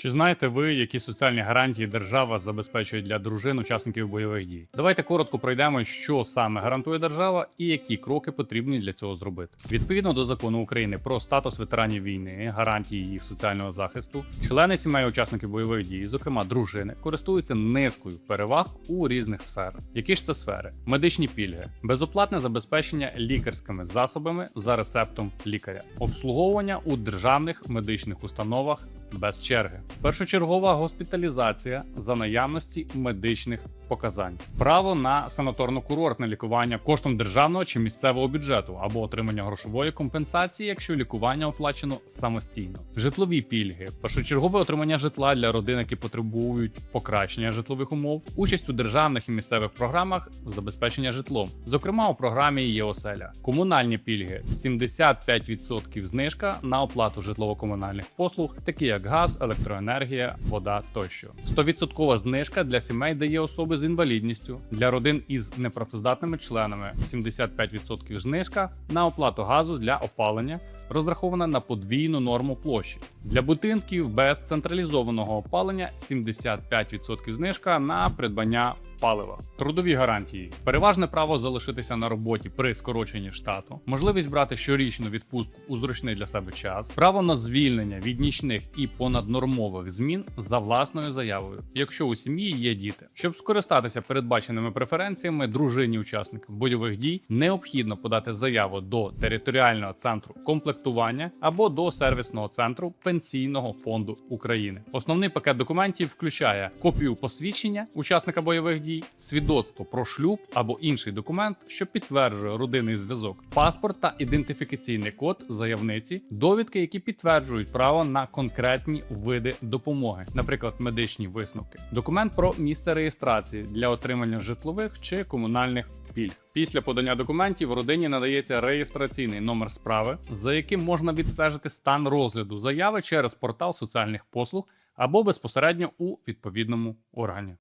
Чи знаєте ви, які соціальні гарантії держава забезпечує для дружин учасників бойових дій? Давайте коротко пройдемо, що саме гарантує держава і які кроки потрібні для цього зробити. Відповідно до закону України про статус ветеранів війни, гарантії їх соціального захисту, члени сімей учасників бойових дій, зокрема дружини, користуються низкою переваг у різних сферах. Які ж це сфери? Медичні пільги, безоплатне забезпечення лікарськими засобами за рецептом лікаря, обслуговування у державних медичних установах без черги. Першочергова госпіталізація за наявності медичних показань, право на санаторно-курортне лікування коштом державного чи місцевого бюджету або отримання грошової компенсації, якщо лікування оплачено самостійно, житлові пільги, першочергове отримання житла для родин, які потребують покращення житлових умов, участь у державних і місцевих програмах забезпечення житлом, зокрема у програмі «Є оселя», комунальні пільги, 75% знижка на оплату житлово-комунальних послуг, такі як газ, електроенергія, вода тощо. 100% знижка для сімей, де є особи з інвалідністю, для родин із непрацездатними членами 75% знижка на оплату газу для опалення. Розрахована на подвійну норму площі. Для будинків без централізованого опалення 75% знижка на придбання палива, трудові гарантії, переважне право залишитися на роботі при скороченні штату, можливість брати щорічну відпустку у зручний для себе час, право на звільнення від нічних і понаднормових змін за власною заявою, якщо у сім'ї є діти. Щоб скористатися передбаченими преференціями, дружині учасників бойових дій необхідно подати заяву до територіального центру комплектування або до сервісного центру Пенсійного фонду України. Основний пакет документів включає копію посвідчення учасника бойових дій, свідоцтво про шлюб або інший документ, що підтверджує родинний зв'язок, паспорт та ідентифікаційний код заявниці, довідки, які підтверджують право на конкретні види допомоги, наприклад, медичні висновки, документ про місце реєстрації для отримання житлових чи комунальних пільг. Після подання документів родині надається реєстраційний номер справи, за яким можна відстежити стан розгляду заяви через портал соціальних послуг або безпосередньо у відповідному органі.